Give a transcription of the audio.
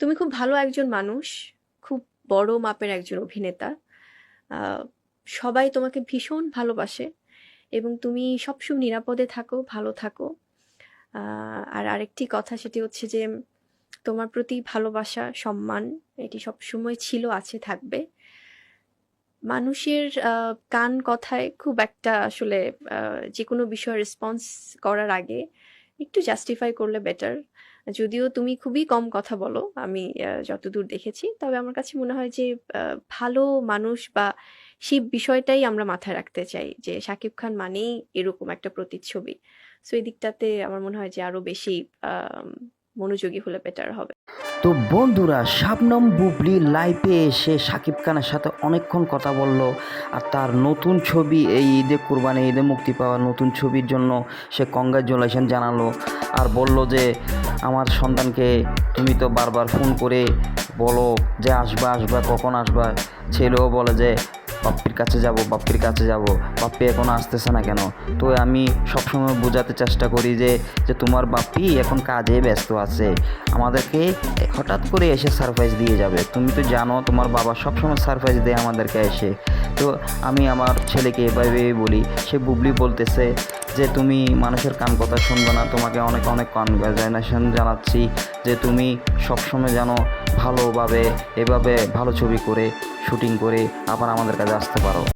তুমি খুব ভালো একজন মানুষ, খুব বড় মাপের একজন অভিনেতা। সবাই তোমাকে ভীষণ ভালোবাসে এবং তুমি সবসময় নিরাপদে থাকো, ভালো থাকো। আর আরেকটি কথা সেটি হচ্ছে যে, তোমার প্রতি ভালোবাসা, সম্মান, এটি সবসময় ছিল, আছে, থাকবে। মানুষের কান কথায় খুব একটা আসলে যে কোনো বিষয়ে রেসপন্স করার আগে একটু জাস্টিফাই করলে বেটার যদিও তুমি খুবই কম কথা বলো, আমি যতদূর দেখেছি। তবে আমার কাছে মনে হয় যে ভালো মানুষ বা সেই বিষয়টাই আমরা মাথায় রাখতে চাই যে, শাকিব খান মানেই এরকম একটা প্রতিচ্ছবি। সো, এই দিকটাতে আমার মনে হয় যে, আরও বেশি মনোযোগী হলে বেটার হবে। তো বন্ধুরা, শাবনম বুবলি লাইভে এসে সাকিব খানের সাথে অনেকক্ষণ কথা বলল আর তার নতুন ছবি, এই ঈদে কুরবানি, ঈদে মুক্তি পাওয়া নতুন ছবির জন্য সে কংগ্রাচুলেশন জানালো আর বলল যে, আমার সন্তানকে তুমি তো বারবার ফোন করে বলো যে, আসবা আসবা, কখন আসবা? ছেলেও বলে যে বাপ্পির কাছে যাব, বাপ্পির কাছে যাব। বাপ্পি এখনও আসতেছে না কেন? তো আমি সবসময় বোঝাতে চেষ্টা করি যে যে তোমার বাপ্পি এখন কাজে ব্যস্ত আছে। আমাদেরকে হঠাৎ করে এসে সারপ্রাইজ দিয়ে যাবে। তুমি তো জানো, তোমার বাবা সবসময় সারপ্রাইজ দেয় আমাদেরকে এসে। তো আমি আমার ছেলেকে এভাবেই বলি, সে বুবলি বলতেছে যে, তুমি মানুষের কান কথা শুনবে না, তোমাকে অনেক অনেক কনগ্রাচুলেশন জানাচ্ছি যে, তুমি সবসময় যেন ভালোভাবে এভাবে ভালো ছবি করে শুটিং করে আবার আমাদের কাছে আসতে পারো।